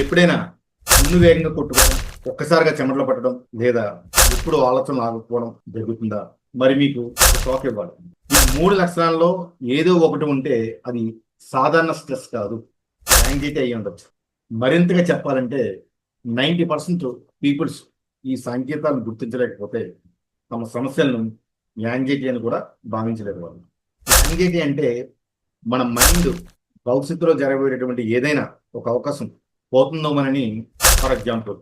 ఎప్పుడైనా ముందు వేగంగా కొట్టుకోవడం ఒక్కసారిగా చెమటలు పట్టడం లేదా ఎప్పుడు ఆలోచన ఆగకపోవడం జరుగుతుందా? మరి మీకు షాక్ ఇవ్వాలి. ఈ మూడు లక్షణాల్లో ఏదో ఒకటి ఉంటే అది సాధారణ స్ట్రెస్ కాదు యాంగ్జైటీ అయ్యి ఉండొచ్చు. మరింతగా చెప్పాలంటే నైంటీ పర్సెంట్ పీపుల్స్ ఈ సంకేతాలను గుర్తించలేకపోతే తమ సమస్యలను యాంగ్జైటీ అని కూడా భావించలేరు వాళ్ళు యాంగ్జైటీ అంటే మన మైండ్ భవిష్యత్తులో జరగబోయేటటువంటి ఏదైనా ఒక అవకాశం పోతుందోమనని ఫర్ ఎగ్జాంపుల్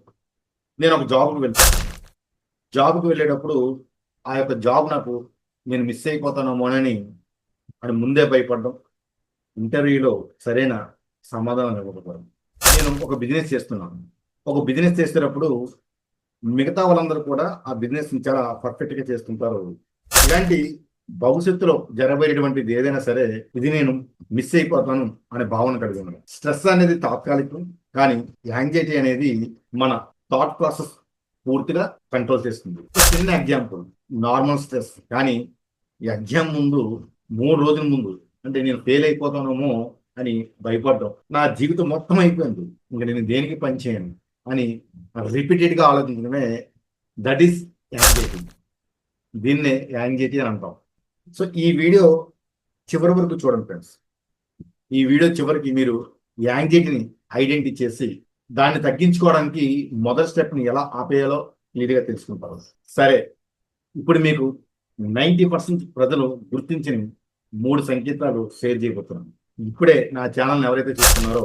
నేను ఒక జాబ్కి వెళ్తాను జాబ్కి వెళ్ళేటప్పుడు ఆ యొక్క జాబ్ నాకు నేను మిస్ అయిపోతానేమోనని అని ముందే భయపడడం. ఇంటర్వ్యూలో సరైన సమాధానం ఇవ్వకపోవడం. నేను ఒక బిజినెస్ చేస్తున్నాను. ఒక బిజినెస్ చేసేటప్పుడు మిగతా వాళ్ళందరూ కూడా ఆ బిజినెస్ని చాలా పర్ఫెక్ట్గా చేస్తుంటారు. ఇలాంటి భవిష్యత్తులో జరగబోయేటువంటిది ఏదైనా సరే ఇది నేను మిస్ అయిపోతాను అనే భావన కలిగి ఉన్నాను స్ట్రెస్ అనేది తాత్కాలికం కానీ యాంగ్జైటీ అనేది మన థాట్ ప్రాసెస్ పూర్తిగా కంట్రోల్ చేస్తుంది. చిన్న ఎగ్జాంపుల్ నార్మల్ స్ట్రెస్ కానీ ఎగ్జామ్ ముందు మూడు రోజుల ముందు అంటే నేను ఫెయిల్ అయిపోతానేమో అని భయపడ్డం. నా జీవితం మొత్తం అయిపోయింది. ఇంకా నేను దేనికి పని చేయను అని రిపీటెడ్గా ఆలోచించడమే దట్ ఈస్ యాంగ్జైటీ దీన్నే యాంగ్జైటీ అని అంటాం. సో ఈ వీడియో చివరి వరకు చూడండి ఫ్రెండ్స్. ఈ వీడియో చివరికి మీరు యాంగ్జైటీని ఐడెంటిఫై చేసి దాన్ని తగ్గించుకోవడానికి మొదటి స్టెప్ని ఎలా ఆపేయాలో క్లియర్గా తెలుసుకుంటారు సరే ఇప్పుడు మీకు నైంటీ పర్సెంట్ ప్రజలు గుర్తించని మూడు సంకేతాలు షేర్ చేయబోతున్నాను. ఇప్పుడే నా ఛానల్ని ఎవరైతే చూస్తున్నారో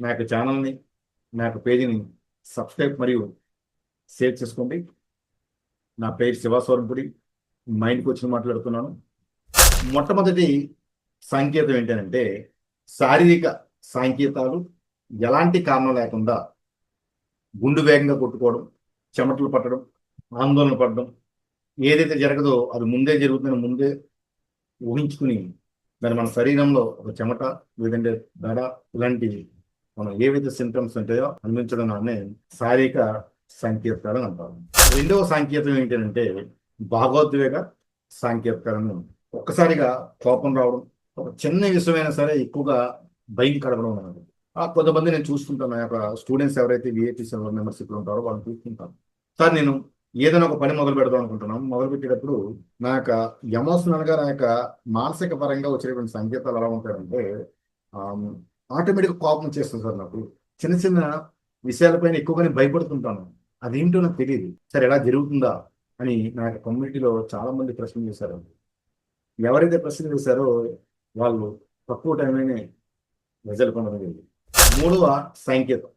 నా యొక్క ఛానల్ని నా యొక్క పేజీని సబ్స్క్రైబ్ మరియు షేర్ చేసుకోండి. నా పేరు శివాస్వరంపుడి మైండ్కి వచ్చిన మాట్లాడుతున్నాను. మొట్టమొదటి సంకేతం ఏంటంటే శారీరక సంకేతాలు ఎలాంటి కారణం లేకుండా గుండు వేగంగా కొట్టుకోవడం చెమటలు పట్టడం ఆందోళన పడడం ఏదైతే జరగదో అది ముందే జరుగుతుందని ముందే ఊహించుకుని దాని మన శరీరంలో ఒక చెమట లేదంటే దడ ఇలాంటివి మనం ఏవైతే సింటమ్స్ ఉంటాయో అందించడం అనే శారీరక సంకేతాలు అంటారు. రెండవ సంకేతం ఏంటంటే భాగోద్వేగ సాంకేతికలను ఒక్కసారిగా కోపం రావడం ఒక చిన్న విషయమైనా సరే ఎక్కువగా భయం కలగడం ఉన్నది ఆ కొంతమంది నేను చూస్తుంటాను నా యొక్క స్టూడెంట్స్ ఎవరైతే విఐపీ మెంబర్షిప్ ఉంటారో వాళ్ళని చూస్తుంటాను. సార్ నేను ఏదైనా ఒక పని మొదలు పెడదాం అనుకుంటున్నాను. మొదలు పెట్టేటప్పుడు నా యొక్క ఎమోషనల్గా నా యొక్క మానసిక పరంగా వచ్చేటువంటి సంకేతాలు ఎలా ఉంటాయంటే ఆటోమేటిక్ కోపం చేస్తుంది సార్ నాకు. చిన్న చిన్న విషయాలపైన ఎక్కువగానే భయపడుతుంటాను. అదేంటో నాకు తెలియదు సరే ఎలా జరుగుతుందా? అని నా యొక్క కమ్యూనిటీలో చాలా మంది ప్రశ్నలు చేశారు. ఎవరైతే ప్రశ్న చేశారో వాళ్ళు తక్కువ టైంలోనే రిజల్ట్ పొందడం మూడవ సంకేతం.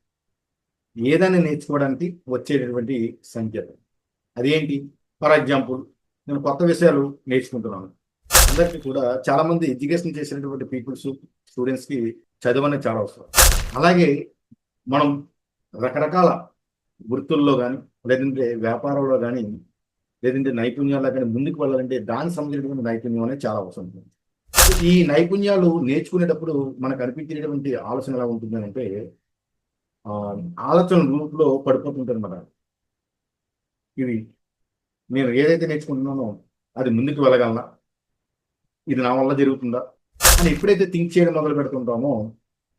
ఏదైనా నేర్చుకోవడానికి వచ్చేటటువంటి సంకేతం. అదేంటి? ఫర్ ఎగ్జాంపుల్ నేను కొత్త విషయాలు నేర్చుకుంటున్నాను. అందరికీ కూడా చాలా మంది ఎడ్యుకేషన్ చేసినటువంటి పీపుల్స్ స్టూడెంట్స్కి చదువు అనేది చాలా అవసరం. అలాగే మనం రకరకాల వృత్తుల్లో కానీ లేదంటే వ్యాపారంలో కానీ లేదంటే నైపుణ్యాలు కానీ ముందుకు వెళ్ళాలంటే దానికి సంబంధించినటువంటి నైపుణ్యం అనేది చాలా అవసరం. ఉంటుంది ఈ నైపుణ్యాలు నేర్చుకునేటప్పుడు మనకు అనిపించేటువంటి ఆలోచన ఎలా ఉంటుంది అంటే ఆలోచన రూపంలో పడిపోతుంటుంది మన ఇది నేను ఏదైతే నేర్చుకుంటున్నానో అది ముందుకు వెళ్ళగలనా? ఇది నా వల్ల జరుగుతుందా? అని ఎప్పుడైతే థింక్ చేయడం మొదలు పెడుతుంటామో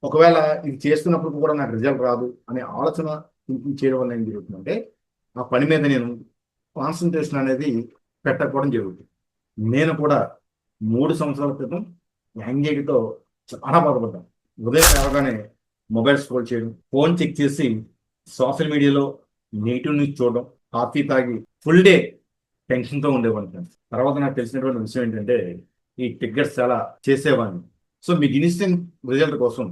ఒకవేళ ఇది చేస్తున్నప్పుడు కూడా నాకు రిజల్ట్ రాదు అనే ఆలోచన థింకింగ్ చేయడం వల్ల ఏం జరుగుతుందంటే ఆ పని మీద నేను కాన్సన్ట్రేషన్ అనేది పెట్టకపోవడం జరుగుతుంది. నేను కూడా మూడు సంవత్సరాల క్రితం యాంగ్జైటీతో చాలా బాధపడ్డాను. ఉదయం లేవగానే మొబైల్ స్క్రోల్ చేయడం ఫోన్ చెక్ చేసి సోషల్ మీడియాలో నెగిటివ్ న్యూస్ చూడడం కాఫీ తాగి ఫుల్ డే టెన్షన్తో ఉండేవాడిని తర్వాత నాకు తెలిసినటువంటి విషయం ఏంటంటే ఈ టిగ్గర్స్ చాలా చేసేవాడిని. సో మీకు ఇన్స్టెంట్ రిజల్ట్ కోసం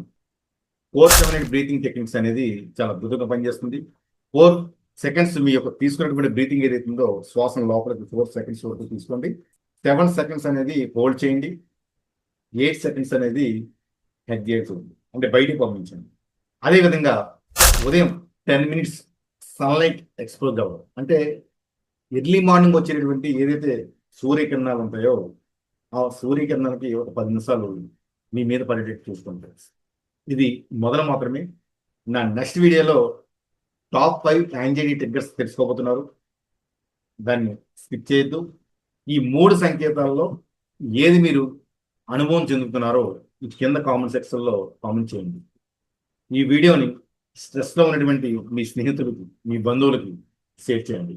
కోర్ సెవెన్ బ్రీతింగ్ టెక్నిక్స్ అనేది చాలా అద్భుతంగా పనిచేస్తుంది. ఫోర్ సెకండ్స్ మీ యొక్క తీసుకున్నటువంటి బ్రీతింగ్ ఏదైతే ఉందో శ్వాసం లోపలికి ఫోర్ సెకండ్స్ వరకు తీసుకోండి. సెవెన్ సెకండ్స్ అనేది హోల్డ్ చేయండి. ఎయిట్ సెకండ్స్ అనేది హెడ్ చేస్తుంది అంటే బయటికి పంపించండి. అదేవిధంగా ఉదయం టెన్ మినిట్స్ సన్లైట్ ఎక్స్పోజ్ అవ్వడం. అంటే ఎర్లీ మార్నింగ్ వచ్చేటటువంటి ఏదైతే సూర్యకిరణాలు ఉంటాయో ఆ సూర్యకిరణాలకి ఒక పది నిమిషాలు మీ మీద పడేటట్టు చూసుకుంటారు. ఇది మొదలు మాత్రమే. నా నెక్స్ట్ వీడియోలో టాప్ ఫైవ్ యాంగ్జైటీ ట్రిగ్గర్స్ తెలుసుకోబోతున్నారు. దాన్ని స్కిప్ చేయొద్దు. ఈ మూడు సంకేతాల్లో ఏది మీరు అనుభవం చెందుతున్నారో ఇది కింద కామెంట్ సెక్షన్లో కామెంట్ చేయండి. ఈ వీడియోని స్ట్రెస్లో ఉన్నటువంటి మీ స్నేహితులకి మీ బంధువులకి షేర్ చేయండి.